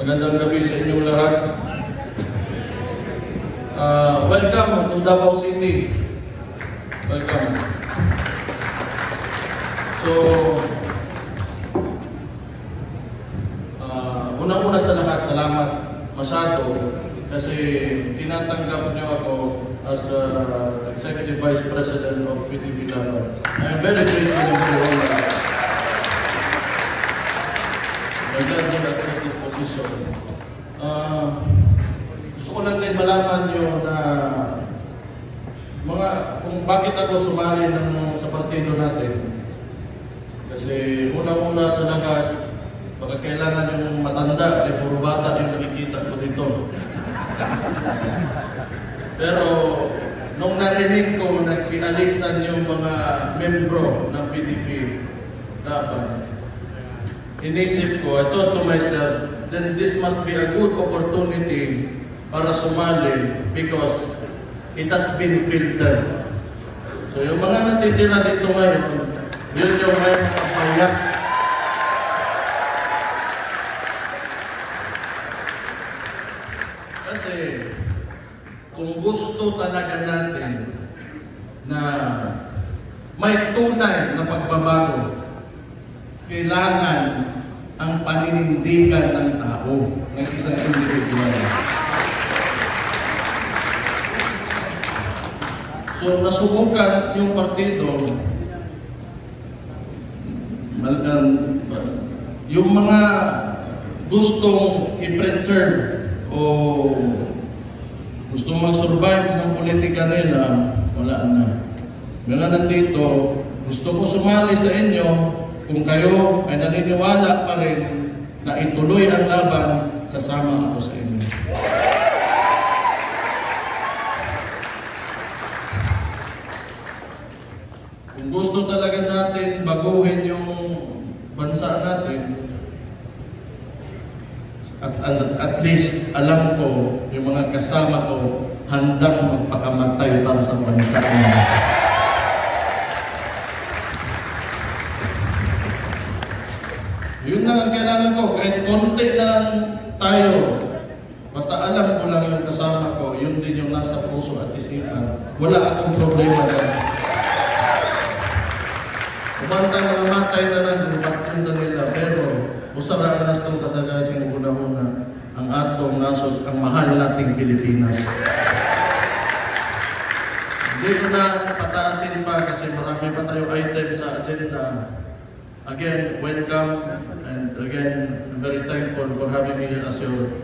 Magandang gabi sa inyong lahat. Uh, welcome to Davao City. Welcome. So, uh, unang-una sa lahat, salamat masyado kasi tinatanggap niyo ako as a Executive Vice President of PTV Davao. I am very grateful for all I'm glad you accept this position. Ah, gusto ko lang din malaman nyo na mga kung bakit ako sumali ng, sa partido natin. Kasi unang-una sa lahat, baka kailangan yung matanda, ay puro bata yung nakikita ko dito. Pero nung narinig ko, nagsialisan yung mga membro ng PDP dapat, inisip ko, I thought to myself, then this must be a good opportunity para sumali because it has been filtered. So yung mga natitira dito ngayon, yun yung may mga payak. Kasi kung gusto talaga natin na may tunay na pagbabago, kailangan ang paninindigan ng tao, ng isang individual. So, nasubukan yung partido, um, yung mga gustong i-preserve o gustong mag-survive ng politika nila, wala na. Mga nandito, gusto ko sumali sa inyo kung kayo ay naniniwala pa rin na ituloy ang laban, sasama ako sa inyo. Kung gusto talaga natin baguhin yung bansa natin, at, at, at least alam ko yung mga kasama ko handang magpakamatay para sa bansa natin. Yun lang ang kailangan ko. Kahit konti lang tayo. Basta alam ko lang yung kasama ko, yun din yung nasa puso at isipan. Wala akong problema doon. Kumanta na namatay na lang yung pagpunta nila. Pero, usara na sa kasagasin ko na muna ang atong nasod, ang mahal nating Pilipinas. Hindi ko na pataasin pa kasi marami pa tayo item sa agenda. Again, welcome and again, I'm very thankful for having me as your